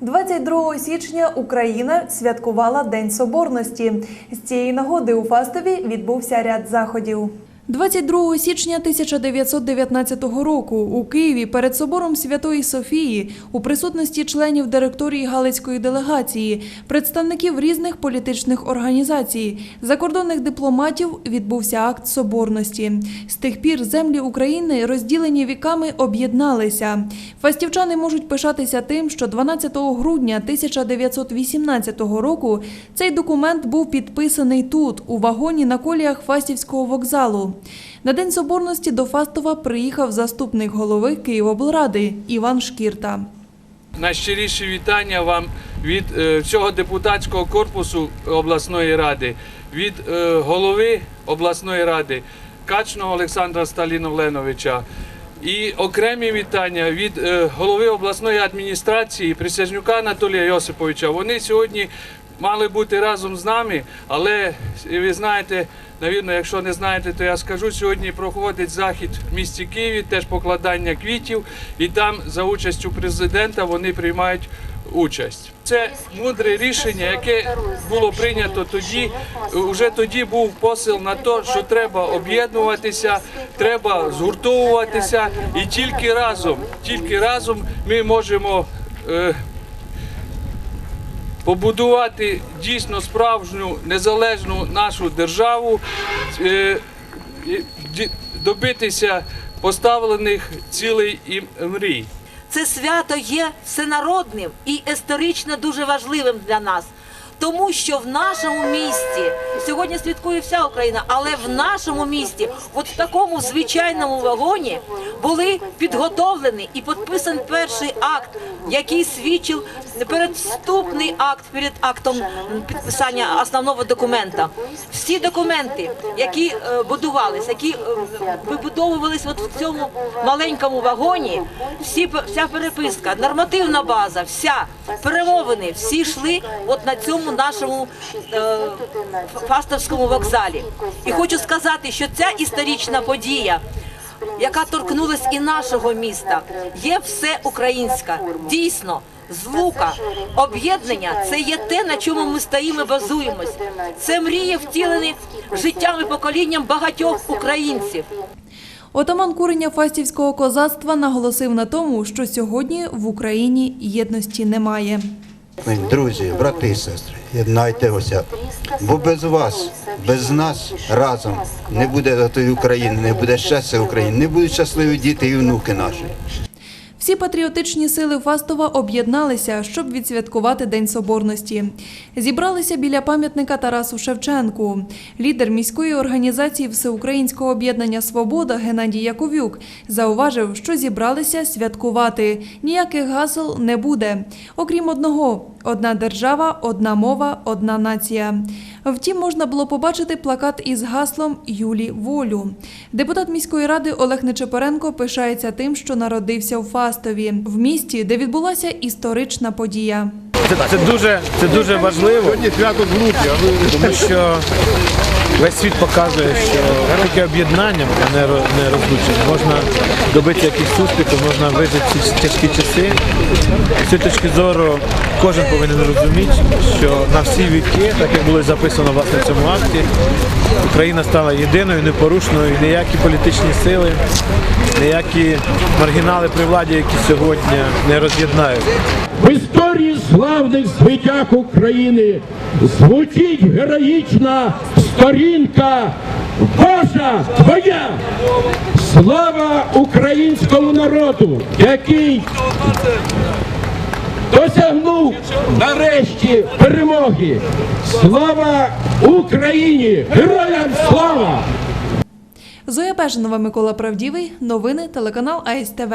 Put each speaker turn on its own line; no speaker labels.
22 січня Україна святкувала День Соборності. З цієї нагоди у Фастові відбувся ряд заходів. 22 січня 1919 року у Києві перед собором Святої Софії у присутності членів директорії Галицької делегації, представників різних політичних організацій, закордонних дипломатів відбувся акт соборності. З тих пір землі України, розділені віками, об'єдналися. Фастівчани можуть пишатися тим, що 12 грудня 1918 року цей документ був підписаний тут, у вагоні на коліях Фастівського вокзалу. На День Соборності до Фастова приїхав заступник голови Київоблради Іван Шкірта.
Найщиріші вітання вам від е, всього депутатського корпусу обласної ради, від е, голови обласної ради Качного Олександра Сталіновленовича. І окремі вітання від е, голови обласної адміністрації Присяжнюка Анатолія Йосиповича. Вони сьогодні мали бути разом з нами, але е, ви знаєте, навірно, якщо не знаєте, то я скажу. Сьогодні проходить захід в місті Києві, теж покладання квітів, і там за участю президента вони приймають участь. Це мудре рішення, яке було прийнято тоді. Уже тоді був посил на те, що треба об'єднуватися, треба згуртовуватися, і тільки разом, тільки разом ми можемо. Побудувати дійсно справжню незалежну нашу державу, е, добитися поставлених цілей і мрій.
Це свято є всенародним і історично дуже важливим для нас. Тому що в нашому місті сьогодні святкує вся Україна, але в нашому місті, от в такому звичайному вагоні, були підготовлені і підписаний перший акт, який свідчив передвступний акт перед актом підписання основного документа. Всі документи, які е, будувались, які е, вибудовувались от в цьому маленькому вагоні, всі вся переписка, нормативна база, вся перемовини, всі йшли от на цьому нашому е, фастовському вокзалі. І хочу сказати, що ця історична подія. Яка торкнулась і нашого міста, є все українська. Дійсно, злука, об'єднання це є те, на чому ми стоїмо, і базуємось. Це мрії втілені життям і поколінням багатьох українців.
Отаман курення фастівського козацтва наголосив на тому, що сьогодні в Україні єдності немає.
Друзі, брати і сестри, єднайтеся, бо без вас, без нас разом не буде тої України, не буде щастя України, не будуть щасливі діти і внуки наші.
Всі патріотичні сили Фастова об'єдналися, щоб відсвяткувати День Соборності. Зібралися біля пам'ятника Тарасу Шевченку. Лідер міської організації Всеукраїнського об'єднання Свобода Геннадій Яковюк зауважив, що зібралися святкувати. Ніяких гасел не буде. Окрім одного: одна держава, одна мова, одна нація. Втім, можна було побачити плакат із гаслом Юлі волю. Депутат міської ради Олег Нечепоренко пишається тим, що народився у Фастові, в місті, де відбулася історична подія.
Це, це дуже це дуже важливо. Сьогодні свято тому що весь світ показує, що таке об'єднанням, а не ро- не розлучення. Можна добитися якихось успіхів, можна вижити тяжкі часи. З цієї точки зору кожен повинен розуміти, що на всі віки, так як було записано власне в цьому акті, Україна стала єдиною, непорушною, і ніякі політичні сили, ніякі маргінали при владі, які сьогодні не роз'єднають.
В історії славних звитяг України звучить героїчна сторінка Божа твоя! Слава українському народу, який досягнув нарешті перемоги! Слава Україні! Героям слава!
Зоя Пешинова, Микола Правдівий. Новини телеканал АСТВ.